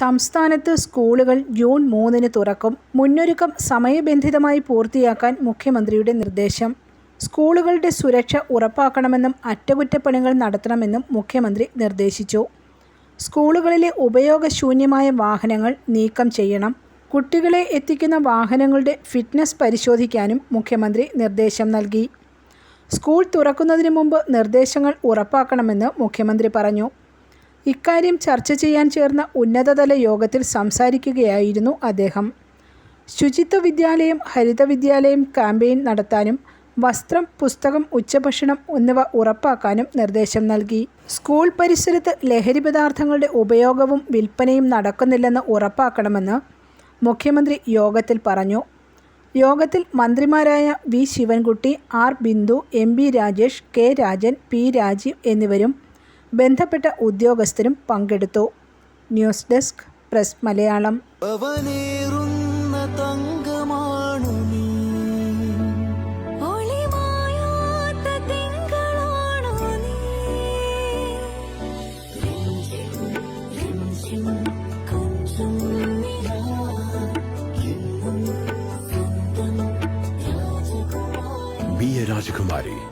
സംസ്ഥാനത്ത് സ്കൂളുകൾ ജൂൺ മൂന്നിന് തുറക്കും. മുന്നൊരുക്കം സമയബന്ധിതമായി പൂർത്തിയാക്കാൻ മുഖ്യമന്ത്രിയുടെ നിർദ്ദേശം. സ്കൂളുകളുടെ സുരക്ഷ ഉറപ്പാക്കണമെന്നും അറ്റകുറ്റപ്പണികൾ നടത്തണമെന്നും മുഖ്യമന്ത്രി നിർദ്ദേശിച്ചു. സ്കൂളുകളിലെ ഉപയോഗശൂന്യമായ വാഹനങ്ങൾ നീക്കം ചെയ്യണം. കുട്ടികളെ എത്തിക്കുന്ന വാഹനങ്ങളുടെ ഫിറ്റ്നസ് പരിശോധിക്കാനും മുഖ്യമന്ത്രി നിർദ്ദേശം നൽകി. സ്കൂൾ തുറക്കുന്നതിന് മുമ്പ് നിർദ്ദേശങ്ങൾ ഉറപ്പാക്കണമെന്ന് മുഖ്യമന്ത്രി പറഞ്ഞു. ഇക്കാര്യം ചർച്ച ചെയ്യാൻ ചേർന്ന ഉന്നതതല യോഗത്തിൽ സംസാരിക്കുകയായിരുന്നു അദ്ദേഹം. ശുചിത്വ വിദ്യാലയം ഹരിത വിദ്യാലയം ക്യാമ്പയിൻ നടത്താനും വസ്ത്രം പുസ്തകം ഉച്ചഭക്ഷണം എന്നിവ ഉറപ്പാക്കാനും നിർദ്ദേശം നൽകി. സ്കൂൾ പരിസരത്ത് ലഹരി പദാർത്ഥങ്ങളുടെ ഉപയോഗവും വിൽപ്പനയും നടക്കുന്നില്ലെന്ന് ഉറപ്പാക്കണമെന്ന് മുഖ്യമന്ത്രി യോഗത്തിൽ പറഞ്ഞു. യോഗത്തിൽ മന്ത്രിമാരായ V Sivankutty R Bindu M B Rajesh K Rajan P Rajeev എന്നിവരും ബന്ധപ്പെട്ട ഉദ്യോഗസ്ഥരും പങ്കെടുത്തു ന്യൂസ് ഡെസ്ക് പ്രസ് മലയാളം രാജകുമാരി